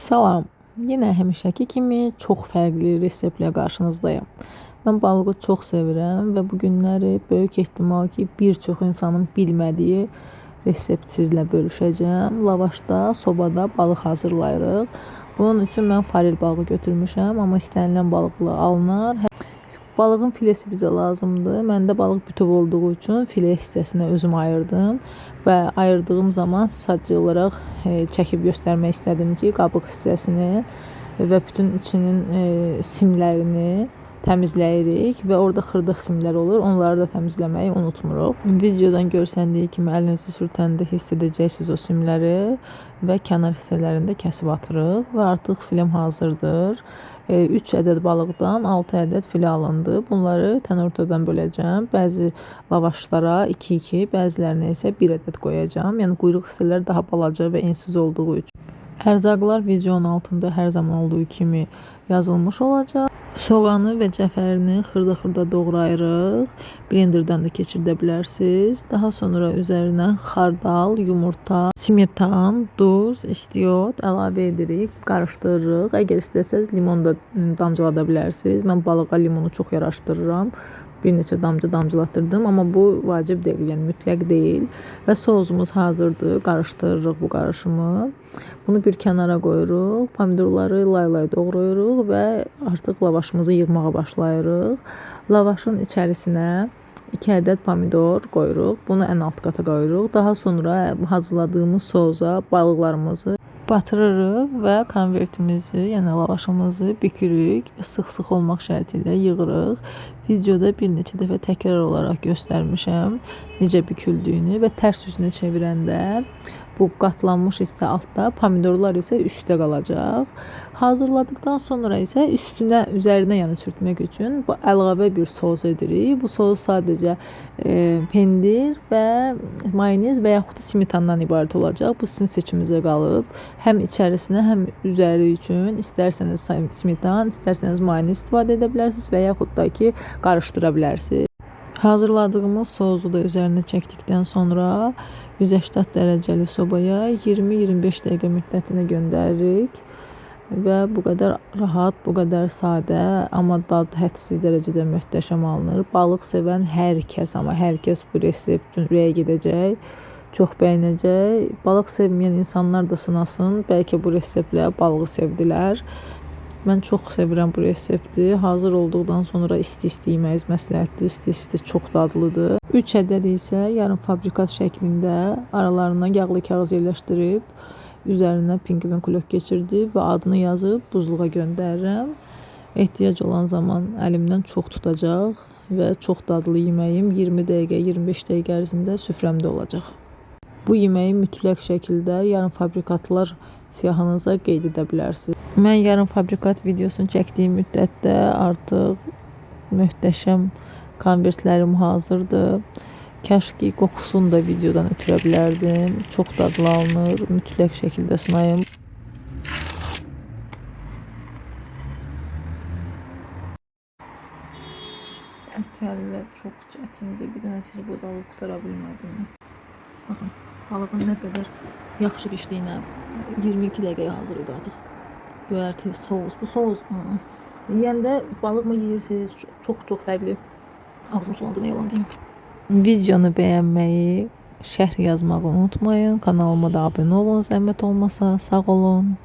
Salam. Yenə həmişəki kimi çox fərqli reseptlə qarşınızdayım. Mən balığı çox sevirəm və bu günləri böyük ehtimal ki, bir çox insanın bilmədiyi resept sizlə bölüşəcəm. Lavaşda, sobada balıq hazırlayırıq. Bunun üçün mən farel balığı götürmüşəm, amma istənilən balıqla alınar. Balığın filesi bizə lazımdır. Məndə balıq bütöv olduğu üçün file hissəsinə özüm ayırdım və ayırdığım zaman sadəcə olaraq e, çəkib göstərmək istədim ki, qabıq hissəsini və bütün içinin e, simlərini təmizləyirik və orada xırdıq simlər olur. Onları da təmizləməyi unutmuruq. Videodan görsəndiyi kimi əlinizi sürtəndə hiss edəcəksiniz o simləri və kənar hissələrində kəsib atırıq və artıq film hazırdır. 3 ədəd balıqdan 6 ədəd filə alındı. Bunları tənörtədən böləcəm. Bəzi lavaşlara 2-2, bəzilərinə isə 1 ədəd qoyacağam. Yəni quyruq hissələri daha balaca və ensiz olduğu üçün. Ərzaqlar videonun altında hər zaman olduğu kimi yazılmış olacaq. Soğanı və cəfərini xırda-xırda doğrayırıq. Blenderdən də keçirdə bilərsiniz. Daha sonra üzərinə xardal, yumurta, smetan, duz, istiot əlavə edirik, qarışdırırıq. Əgər istəsəz limon da damcılada bilərsiniz. Mən balığa limonu çox yaraşdırıram. Bir neçə damcı damcılatdırdım, amma bu vacib deyil, yəni mütləq deyil. Və sosumuz hazırdır. Qarışdırırıq bu qarışımı. Bunu bir kənara qoyuruq. Pomidorları lay-lay doğrayırıq və artıq lavaşımızı yığmağa başlayırıq. Lavaşın içərisinə 2 ədəd pomidor qoyuruq. Bunu ən alt qata qoyuruq. Daha sonra hazırladığımız sosa balıqlarımızı batırırıq və konvertimizi, yəni lavaşımızı bükürük sıx-sıx olmaq şərti ilə yığırıq. Videoda bir neçə dəfə təkrar olaraq göstərmişəm necə büküldüyünü və tərs üzünə çevirəndə bu qatlanmış hissə altda, pomidorlar isə üstdə qalacaq. Hazırladıktan sonra isə üstünə, üzərinə yəni sürtmək üçün bu əlavə bir sos edirik. Bu sos sadəcə e, pendir və mayonez və yaxud da smetandan ibarət olacaq. Bu sizin seçiminizə qalıb. Həm içərisinə, həm üzəri üçün istərsəniz smetan, istərsəniz mayonez istifadə edə bilərsiniz və yaxud da ki, qarışdıra bilərsiniz. Hazırladığımız sosu da üzərinə çəkdikdən sonra 180 dərəcəli sobaya 20-25 dəqiqə müddətinə göndəririk. Və bu qədər rahat, bu qədər sadə, amma dad hədsiz dərəcədə möhtəşəm alınır. Balıq sevən hər kəs, amma hər kəs bu resept üçün ürəyə gedəcək. Çox bəyənəcək. Balıq sevməyən insanlar da sınasın. Bəlkə bu reseptlə balığı sevdilər. Mən çox sevirəm bu resepti. Hazır olduqdan sonra isti-isti yeməyiz məsləhətdir. İsti-isti çox dadlıdır. 3 ədəd isə yarım fabrikat şəklində aralarına yağlı kağız yerləşdirib üzərinə pingvin kulök keçirdib və adını yazıb buzluğa göndərirəm. Ehtiyac olan zaman əlimdən çox tutacaq və çox dadlı yeməyim 20 dəqiqə, 25 dəqiqə ərzində süfrəmdə olacaq. Bu yeməyi mütləq şəkildə yarım fabrikatlar siyahınıza qeyd edə bilərsiniz. Mən yarım fabrikat videosunu çəkdiyim müddətdə artıq möhtəşəm konvertlərim hazırdır. Kaş ki qoxusunu da videodan ötürə bilərdim. Çox dadlı alınır. Mütləq şəkildə sınayın. Təkəllə çox çətindir. Bir dənə siz bu dalı qutara bilmədim. Baxın. Balığın nə qədər yaxşı bişdiyinə 22 dəqiqəyə hazır idi artıq. Göyərti, sous. Bu sous yeyəndə balıqmı yeyirsiniz? Çox-çox fərqli. Ağzım sulandı, nə yalan deyim. Videonu bəyənməyi, şərh yazmağı unutmayın. Kanalıma da abunə olun, zəhmət olmasa. Sağ olun.